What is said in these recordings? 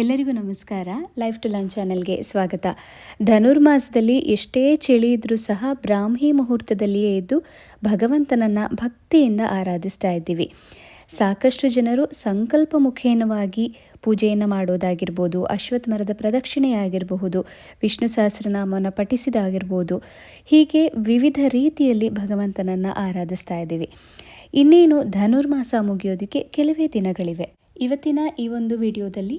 ಎಲ್ಲರಿಗೂ ನಮಸ್ಕಾರ. Life to lunch ಚಾನಲ್ಗೆ ಸ್ವಾಗತ. ಧನುರ್ಮಾಸದಲ್ಲಿ ಎಷ್ಟೇ ಚಳಿ ಇದ್ರೂ ಸಹ ಬ್ರಾಹ್ಮಿ ಮುಹೂರ್ತದಲ್ಲಿಯೇ ಇದ್ದು ಭಗವಂತನನ್ನು ಭಕ್ತಿಯಿಂದ ಆರಾಧಿಸ್ತಾ ಇದ್ದೀವಿ. ಸಾಕಷ್ಟು ಜನರು ಸಂಕಲ್ಪ ಮುಖೇನವಾಗಿ ಪೂಜೆಯನ್ನು ಮಾಡೋದಾಗಿರ್ಬೋದು ಅಶ್ವತ್ಥ ಮರದ ಪ್ರದಕ್ಷಿಣೆಯಾಗಿರಬಹುದು ವಿಷ್ಣು ಸಹಸ್ರನಾಮವನ್ನು ಪಠಿಸಿದಾಗಿರ್ಬೋದು, ಹೀಗೆ ವಿವಿಧ ರೀತಿಯಲ್ಲಿ ಭಗವಂತನನ್ನು ಆರಾಧಿಸ್ತಾ ಇದ್ದೀವಿ. ಇನ್ನೇನು ಧನುರ್ಮಾಸ ಮುಗಿಯೋದಕ್ಕೆ ಕೆಲವೇ ದಿನಗಳಿವೆ. ಇವತ್ತಿನ ಈ ಒಂದು ವಿಡಿಯೋದಲ್ಲಿ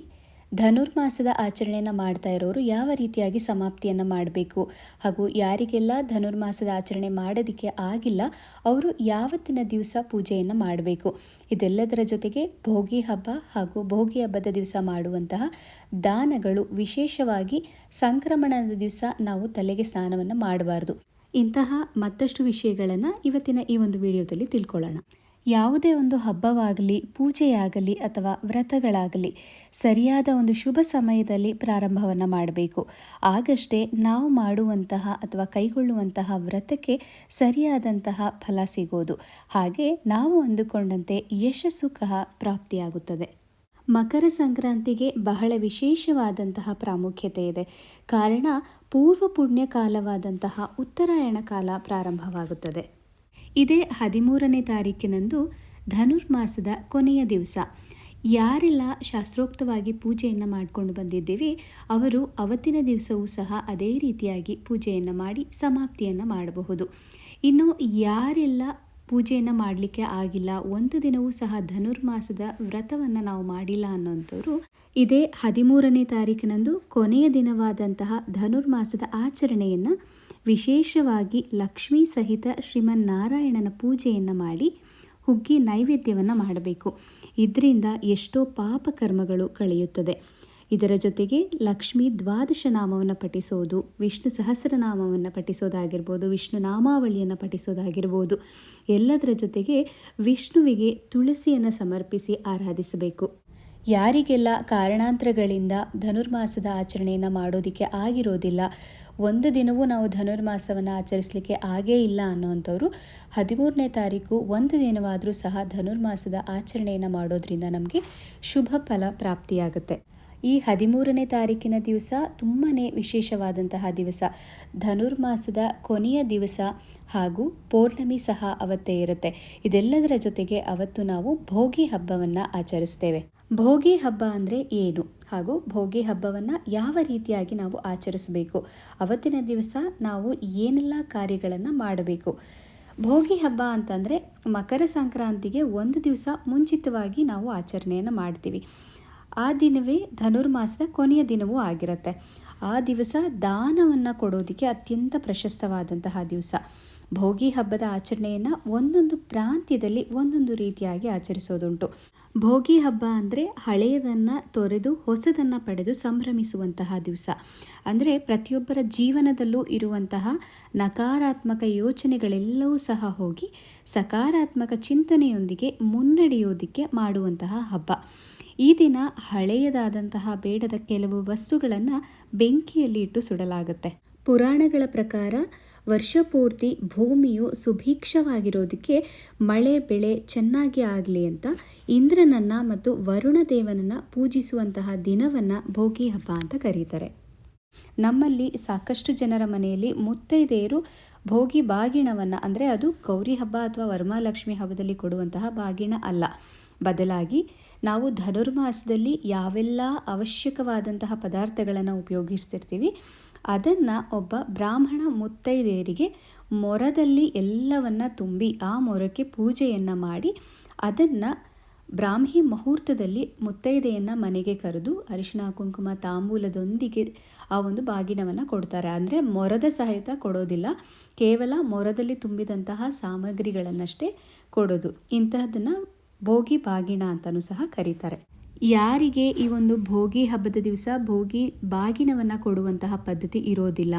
ಧನುರ್ಮಾಸದ ಆಚರಣೆಯನ್ನು ಮಾಡ್ತಾ ಇರೋರು ಯಾವ ರೀತಿಯಾಗಿ ಸಮಾಪ್ತಿಯನ್ನು ಮಾಡಬೇಕು? ಹಾಗೂ ಯಾರಿಗೆಲ್ಲ ಧನುರ್ಮಾಸದ ಆಚರಣೆ ಮಾಡೋದಕ್ಕೆ ಆಗಿಲ್ಲ, ಅವರು ಯಾವತ್ತಿನ ದಿವಸ ಪೂಜೆಯನ್ನು ಮಾಡಬೇಕು? ಇದೆಲ್ಲದರ ಜೊತೆಗೆ ಭೋಗಿ ಹಬ್ಬ ಹಾಗೂ ಭೋಗಿ ಹಬ್ಬದ ದಿವಸ ಮಾಡುವಂತಹ ದಾನಗಳು ವಿಶೇಷವಾಗಿ ಸಂಕ್ರಮಣದ ದಿವಸ ನಾವು ತಲೆಗೆ ಸ್ನಾನವನ್ನು ಮಾಡಬಾರ್ದು. ಇಂತಹ ಮತ್ತಷ್ಟು ವಿಷಯಗಳನ್ನು ಇವತ್ತಿನ ಈ ಒಂದು ವಿಡಿಯೋದಲ್ಲಿ ತಿಳ್ಕೊಳ್ಳೋಣ. ಯಾವುದೇ ಒಂದು ಹಬ್ಬವಾಗಲಿ, ಪೂಜೆಯಾಗಲಿ ಅಥವಾ ವ್ರತಗಳಾಗಲಿ ಸರಿಯಾದ ಒಂದು ಶುಭ ಸಮಯದಲ್ಲಿ ಪ್ರಾರಂಭವನ್ನು ಮಾಡಬೇಕು. ಆಗಷ್ಟೇ ನಾವು ಮಾಡುವಂತಹ ಅಥವಾ ಕೈಗೊಳ್ಳುವಂತಹ ವ್ರತಕ್ಕೆ ಸರಿಯಾದಂತಹ ಫಲ ಸಿಗೋದು. ಹಾಗೆ ನಾವು ಅಂದುಕೊಂಡಂತೆ ಯಶಸ್ಸು ಸಹ ಪ್ರಾಪ್ತಿಯಾಗುತ್ತದೆ. ಮಕರ ಸಂಕ್ರಾಂತಿಗೆ ಬಹಳ ವಿಶೇಷವಾದಂತಹ ಪ್ರಾಮುಖ್ಯತೆ ಇದೆ. ಕಾರಣ ಪೂರ್ವ ಪುಣ್ಯ ಕಾಲವಾದಂತಹ ಉತ್ತರಾಯಣ ಕಾಲ ಪ್ರಾರಂಭವಾಗುತ್ತದೆ. ಇದೇ ಹದಿಮೂರನೇ ತಾರೀಕಿನಂದು ಧನುರ್ಮಾಸದ ಕೊನೆಯ ದಿವಸ. ಯಾರೆಲ್ಲ ಶಾಸ್ತ್ರೋಕ್ತವಾಗಿ ಪೂಜೆಯನ್ನು ಮಾಡಿಕೊಂಡು ಬಂದಿದ್ದೇವೆ, ಅವರು ಅವತ್ತಿನ ದಿವಸವೂ ಸಹ ಅದೇ ರೀತಿಯಾಗಿ ಪೂಜೆಯನ್ನು ಮಾಡಿ ಸಮಾಪ್ತಿಯನ್ನು ಮಾಡಬಹುದು. ಇನ್ನು ಯಾರೆಲ್ಲ ಪೂಜೆಯನ್ನು ಮಾಡಲಿಕ್ಕೆ ಆಗಿಲ್ಲ, ಒಂದು ದಿನವೂ ಸಹ ಧನುರ್ಮಾಸದ ವ್ರತವನ್ನು ನಾವು ಮಾಡಿಲ್ಲ ಅನ್ನೋಂಥವ್ರು, ಇದೇ ಹದಿಮೂರನೇ ತಾರೀಕಿನಂದು ಕೊನೆಯ ದಿನವಾದಂತಹ ಧನುರ್ಮಾಸದ ಆಚರಣೆಯನ್ನು ವಿಶೇಷವಾಗಿ ಲಕ್ಷ್ಮೀ ಸಹಿತ ಶ್ರೀಮನ್ನಾರಾಯಣನ ಪೂಜೆಯನ್ನು ಮಾಡಿ ಹುಗ್ಗಿ ನೈವೇದ್ಯವನ್ನು ಮಾಡಬೇಕು. ಇದರಿಂದ ಎಷ್ಟೋ ಪಾಪ ಕರ್ಮಗಳು ಕಳೆಯುತ್ತದೆ. ಇದರ ಜೊತೆಗೆ ಲಕ್ಷ್ಮೀ ದ್ವಾದಶ ನಾಮವನ್ನು ಪಠಿಸೋದು, ವಿಷ್ಣು ಸಹಸ್ರನಾಮವನ್ನು ಪಠಿಸೋದಾಗಿರ್ಬೋದು, ವಿಷ್ಣು ನಾಮಾವಳಿಯನ್ನು ಪಠಿಸೋದಾಗಿರ್ಬೋದು, ಎಲ್ಲದರ ಜೊತೆಗೆ ವಿಷ್ಣುವಿಗೆ ತುಳಸಿಯನ್ನು ಸಮರ್ಪಿಸಿ ಆರಾಧಿಸಬೇಕು. ಯಾರಿಗೆಲ್ಲ ಕಾರಣಾಂತರಗಳಿಂದ ಧನುರ್ಮಾಸದ ಆಚರಣೆಯನ್ನು ಮಾಡೋದಕ್ಕೆ ಆಗಿರೋದಿಲ್ಲ, ಒಂದು ದಿನವೂ ನಾವು ಧನುರ್ಮಾಸವನ್ನು ಆಚರಿಸಲಿಕ್ಕೆ ಆಗೇ ಇಲ್ಲ ಅನ್ನೋವಂಥವ್ರು ಹದಿಮೂರನೇ ತಾರೀಕು ಒಂದು ದಿನವಾದರೂ ಸಹ ಧನುರ್ಮಾಸದ ಆಚರಣೆಯನ್ನು ಮಾಡೋದ್ರಿಂದ ನಮಗೆ ಶುಭ ಫಲ ಪ್ರಾಪ್ತಿಯಾಗುತ್ತೆ. ಈ ಹದಿಮೂರನೇ ತಾರೀಕಿನ ದಿವಸ ತುಂಬಾ ವಿಶೇಷವಾದಂತಹ ದಿವಸ. ಧನುರ್ಮಾಸದ ಕೊನೆಯ ದಿವಸ ಹಾಗೂ ಪೌರ್ಣಮಿ ಸಹ ಅವತ್ತೇ ಇರುತ್ತೆ. ಇದೆಲ್ಲದರ ಜೊತೆಗೆ ಅವತ್ತು ನಾವು ಭೋಗಿ ಹಬ್ಬವನ್ನು ಆಚರಿಸ್ತೇವೆ. ಭೋಗಿ ಹಬ್ಬ ಅಂದರೆ ಏನು? ಹಾಗೂ ಭೋಗಿ ಹಬ್ಬವನ್ನು ಯಾವ ರೀತಿಯಾಗಿ ನಾವು ಆಚರಿಸಬೇಕು? ಅವತ್ತಿನ ದಿವಸ ನಾವು ಏನೆಲ್ಲ ಕಾರ್ಯಗಳನ್ನು ಮಾಡಬೇಕು? ಭೋಗಿ ಹಬ್ಬ ಅಂತಂದರೆ ಮಕರ ಸಂಕ್ರಾಂತಿಗೆ ಒಂದು ದಿವಸ ಮುಂಚಿತವಾಗಿ ನಾವು ಆಚರಣೆಯನ್ನು ಮಾಡ್ತೀವಿ. ಆ ದಿನವೇ ಧನುರ್ಮಾಸದ ಕೊನೆಯ ದಿನವೂ ಆಗಿರುತ್ತೆ. ಆ ದಿವಸ ದಾನವನ್ನು ಕೊಡೋದಕ್ಕೆ ಅತ್ಯಂತ ಪ್ರಶಸ್ತವಾದಂತಹ ದಿವಸ. ಭೋಗಿ ಹಬ್ಬದ ಆಚರಣೆಯನ್ನು ಒಂದೊಂದು ಪ್ರಾಂತ್ಯದಲ್ಲಿ ಒಂದೊಂದು ರೀತಿಯಾಗಿ ಆಚರಿಸೋದುಂಟು. ಭೋಗಿ ಹಬ್ಬ ಅಂದರೆ ಹಳೆಯದನ್ನು ತೊರೆದು ಹೊಸದನ್ನು ಪಡೆದು ಸಂಭ್ರಮಿಸುವಂತಹ ದಿವಸ. ಅಂದರೆ ಪ್ರತಿಯೊಬ್ಬರ ಜೀವನದಲ್ಲೂ ಇರುವಂತಹ ನಕಾರಾತ್ಮಕ ಯೋಚನೆಗಳೆಲ್ಲವೂ ಸಹ ಹೋಗಿ ಸಕಾರಾತ್ಮಕ ಚಿಂತನೆಯೊಂದಿಗೆ ಮುನ್ನಡೆಯೋದಕ್ಕೆ ಮಾಡುವಂತಹ ಹಬ್ಬ. ಈ ದಿನ ಹಳೆಯದಾದಂತಹ ಬೇಡದ ಕೆಲವು ವಸ್ತುಗಳನ್ನು ಬೆಂಕಿಯಲ್ಲಿ ಇಟ್ಟು ಸುಡಲಾಗುತ್ತೆ. ಪುರಾಣಗಳ ಪ್ರಕಾರ ವರ್ಷಪೂರ್ತಿ ಭೂಮಿಯು ಸುಭೀಕ್ಷವಾಗಿರೋದಕ್ಕೆ ಮಳೆ, ಬೆಳೆ ಚೆನ್ನಾಗಿ ಆಗಲಿ ಅಂತ ಇಂದ್ರನನ್ನು ಮತ್ತು ವರುಣ ದೇವನನ್ನು ಪೂಜಿಸುವಂತಹ ದಿನವನ್ನು ಭೋಗಿ ಹಬ್ಬ ಅಂತ ಕರೀತಾರೆ. ನಮ್ಮಲ್ಲಿ ಸಾಕಷ್ಟು ಜನರ ಮನೆಯಲ್ಲಿ ಮುತ್ತೈದೆಯರು ಭೋಗಿ ಬಾಗಿಣವನ್ನು, ಅಂದರೆ ಅದು ಗೌರಿ ಹಬ್ಬ ಅಥವಾ ವರಮಹಾಲಕ್ಷ್ಮಿ ಹಬ್ಬದಲ್ಲಿ ಕೊಡುವಂತಹ ಬಾಗಿಣ ಅಲ್ಲ. ಬದಲಾಗಿ ನಾವು ಧನುರ್ಮಾಸದಲ್ಲಿ ಯಾವೆಲ್ಲ ಅವಶ್ಯಕವಾದಂತಹ ಪದಾರ್ಥಗಳನ್ನು ಉಪಯೋಗಿಸ್ತಿರ್ತೀವಿ. ಅದನ್ನು ಒಬ್ಬ ಬ್ರಾಹ್ಮಣ ಮುತ್ತೈದೆಯರಿಗೆ ಮೊರದಲ್ಲಿ ಎಲ್ಲವನ್ನ ತುಂಬಿ ಆ ಮೊರಕ್ಕೆ ಪೂಜೆಯನ್ನು ಮಾಡಿ ಅದನ್ನು ಬ್ರಾಹ್ಮಿ ಮುಹೂರ್ತದಲ್ಲಿ ಮುತ್ತೈದೆಯನ್ನು ಮನೆಗೆ ಕರೆದು ಅರಿಶಿಣ, ಕುಂಕುಮ, ತಾಂಬೂಲದೊಂದಿಗೆ ಆ ಒಂದು ಬಾಗಿನವನ್ನು ಕೊಡ್ತಾರೆ. ಅಂದರೆ ಮೊರದ ಸಹಿತ ಕೊಡೋದಿಲ್ಲ. ಕೇವಲ ಮೊರದಲ್ಲಿ ತುಂಬಿದಂತಹ ಸಾಮಗ್ರಿಗಳನ್ನಷ್ಟೇ ಕೊಡೋದು. ಇಂತಹದನ್ನು ಭೋಗಿ ಬಾಗಿನ ಅಂತಲೂ ಸಹ ಕರೀತಾರೆ. ಯಾರಿಗೆ ಈ ಒಂದು ಭೋಗಿ ಹಬ್ಬದ ದಿವಸ ಭೋಗಿ ಬಾಗಿನವನ್ನು ಕೊಡುವಂತಹ ಪದ್ಧತಿ ಇರೋದಿಲ್ಲ.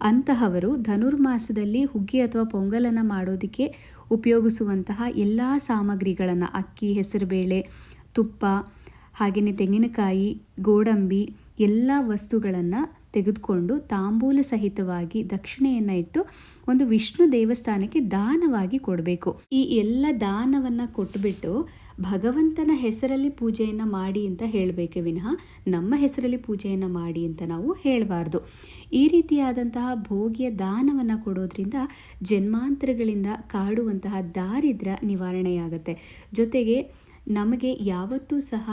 ಅಂತಹವರು ಧನುರ್ಮಾಸದಲ್ಲಿ ಹುಗ್ಗಿ ಅಥವಾ ಪೊಂಗಲನ್ನು ಮಾಡೋದಕ್ಕೆ ಉಪಯೋಗಿಸುವಂತಹ ಎಲ್ಲ ಸಾಮಗ್ರಿಗಳನ್ನು ಅಕ್ಕಿ, ಹೆಸರುಬೇಳೆ, ತುಪ್ಪ ಹಾಗೆಯೇ ತೆಂಗಿನಕಾಯಿ, ಗೋಡಂಬಿ ಎಲ್ಲ ವಸ್ತುಗಳನ್ನು ತೆಗೆದುಕೊಂಡು ತಾಂಬೂಲ ಸಹಿತವಾಗಿ ದಕ್ಷಿಣೆಯನ್ನು ಇಟ್ಟು ಒಂದು ವಿಷ್ಣು ದೇವಸ್ಥಾನಕ್ಕೆ ದಾನವಾಗಿ ಕೊಡಬೇಕು. ಈ ಎಲ್ಲ ದಾನವನ್ನು ಕೊಟ್ಟುಬಿಟ್ಟು ಭಗವಂತನ ಹೆಸರಲ್ಲಿ ಪೂಜೆಯನ್ನು ಮಾಡಿ ಅಂತ ಹೇಳಬೇಕೆ ವಿನಃ ನಮ್ಮ ಹೆಸರಲ್ಲಿ ಪೂಜೆಯನ್ನು ಮಾಡಿ ಅಂತ ನಾವು ಹೇಳಬಾರ್ದು. ಈ ರೀತಿಯಾದಂತಹ ಭೋಗಿಯ ದಾನವನ್ನು ಕೊಡೋದ್ರಿಂದ ಜನ್ಮಾಂತರಗಳಿಂದ ಕಾಡುವಂತಹ ದಾರಿದ್ರ್ಯ ನಿವಾರಣೆಯಾಗುತ್ತೆ. ಜೊತೆಗೆ ನಮಗೆ ಯಾವತ್ತೂ ಸಹ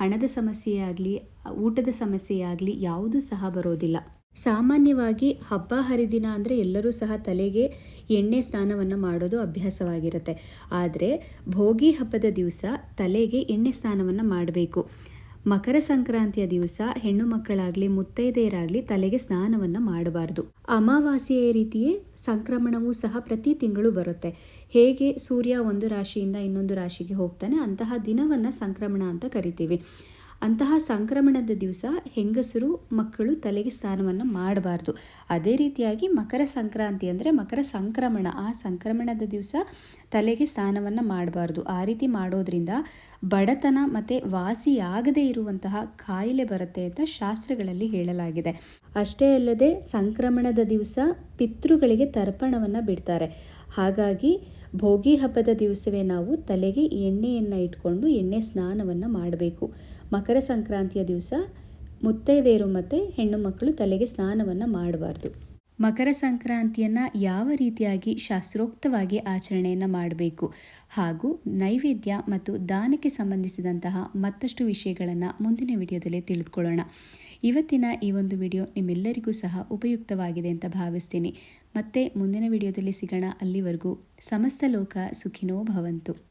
ಹಣದ ಸಮಸ್ಯೆಯಾಗಲಿ, ಊಟದ ಸಮಸ್ಯೆಯಾಗಲಿ ಯಾವುದೂ ಸಹ ಬರೋದಿಲ್ಲ. ಸಾಮಾನ್ಯವಾಗಿ ಹಬ್ಬ ಹರಿದಿನ ಅಂದರೆ ಎಲ್ಲರೂ ಸಹ ತಲೆಗೆ ಎಣ್ಣೆ ಸ್ನಾನವನ್ನು ಮಾಡೋದು ಅಭ್ಯಾಸವಾಗಿರುತ್ತೆ. ಆದರೆ ಭೋಗಿ ಹಬ್ಬದ ದಿವಸ ತಲೆಗೆ ಎಣ್ಣೆ ಸ್ನಾನವನ್ನು ಮಾಡಬೇಕು. ಮಕರ ಸಂಕ್ರಾಂತಿಯ ದಿವಸ ಹೆಣ್ಣು ಮಕ್ಕಳಾಗಲಿ, ಮುತ್ತೈದೆಯರಾಗಲಿ ತಲೆಗೆ ಸ್ನಾನವನ್ನು ಮಾಡಬಾರ್ದು. ಅಮಾವಾಸ್ಯೆಯ ರೀತಿಯೇ ಸಂಕ್ರಮಣವೂ ಸಹ ಪ್ರತಿ ತಿಂಗಳು ಬರುತ್ತೆ. ಹೇಗೆ ಸೂರ್ಯ ಒಂದು ರಾಶಿಯಿಂದ ಇನ್ನೊಂದು ರಾಶಿಗೆ ಹೋಗ್ತಾನೆ ಅಂತಹ ದಿನವನ್ನು ಸಂಕ್ರಮಣ ಅಂತ ಕರಿತೀವಿ. ಅಂತಹ ಸಂಕ್ರಮಣದ ದಿವಸ ಹೆಂಗಸರು ಮಕ್ಕಳು ತಲೆಗೆ ಸ್ನಾನವನ್ನು ಮಾಡಬಾರ್ದು. ಅದೇ ರೀತಿಯಾಗಿ ಮಕರ ಸಂಕ್ರಾಂತಿ ಅಂದರೆ ಮಕರ ಸಂಕ್ರಮಣ. ಆ ಸಂಕ್ರಮಣದ ದಿವಸ ತಲೆಗೆ ಸ್ನಾನವನ್ನು ಮಾಡಬಾರ್ದು. ಆ ರೀತಿ ಮಾಡೋದ್ರಿಂದ ಬಡತನ ಮತ್ತು ವಾಸಿಯಾಗದೇ ಇರುವಂತಹ ಕಾಯಿಲೆ ಬರುತ್ತೆ ಅಂತ ಶಾಸ್ತ್ರಗಳಲ್ಲಿ ಹೇಳಲಾಗಿದೆ. ಅಷ್ಟೇ ಅಲ್ಲದೆ ಸಂಕ್ರಮಣದ ದಿವಸ ಪಿತೃಗಳಿಗೆ ತರ್ಪಣವನ್ನು ಬಿಡ್ತಾರೆ. ಹಾಗಾಗಿ ಭೋಗಿ ಹಬ್ಬದ ದಿವಸವೇ ನಾವು ತಲೆಗೆ ಎಣ್ಣೆಯನ್ನು ಇಟ್ಕೊಂಡು ಎಣ್ಣೆ ಸ್ನಾನವನ್ನು ಮಾಡಬೇಕು. ಮಕರ ಸಂಕ್ರಾಂತಿಯ ದಿವಸ ಮುತ್ತೈದೆಯರು ಮತ್ತು ಹೆಣ್ಣು ಮಕ್ಕಳು ತಲೆಗೆ ಸ್ನಾನವನ್ನು ಮಾಡಬಾರ್ದು. ಮಕರ ಸಂಕ್ರಾಂತಿಯನ್ನು ಯಾವ ರೀತಿಯಾಗಿ ಶಾಸ್ತ್ರೋಕ್ತವಾಗಿ ಆಚರಣೆಯನ್ನು ಮಾಡಬೇಕು ಹಾಗೂ ನೈವೇದ್ಯ ಮತ್ತು ದಾನಕ್ಕೆ ಸಂಬಂಧಿಸಿದಂತಹ ಮತ್ತಷ್ಟು ವಿಷಯಗಳನ್ನು ಮುಂದಿನ ವಿಡಿಯೋದಲ್ಲಿ ತಿಳಿದುಕೊಳ್ಳೋಣ. ಇವತ್ತಿನ ಈ ಒಂದು ವಿಡಿಯೋ ನಿಮ್ಮೆಲ್ಲರಿಗೂ ಸಹ ಉಪಯುಕ್ತವಾಗಿದೆ ಅಂತ ಭಾವಿಸ್ತೀನಿ. ಮತ್ತೆ ಮುಂದಿನ ವಿಡಿಯೋದಲ್ಲಿ ಸಿಗೋಣ. ಅಲ್ಲಿವರೆಗೂ ಸಮಸ್ತ ಲೋಕ ಸುಖಿನೋ ಭವಂತು.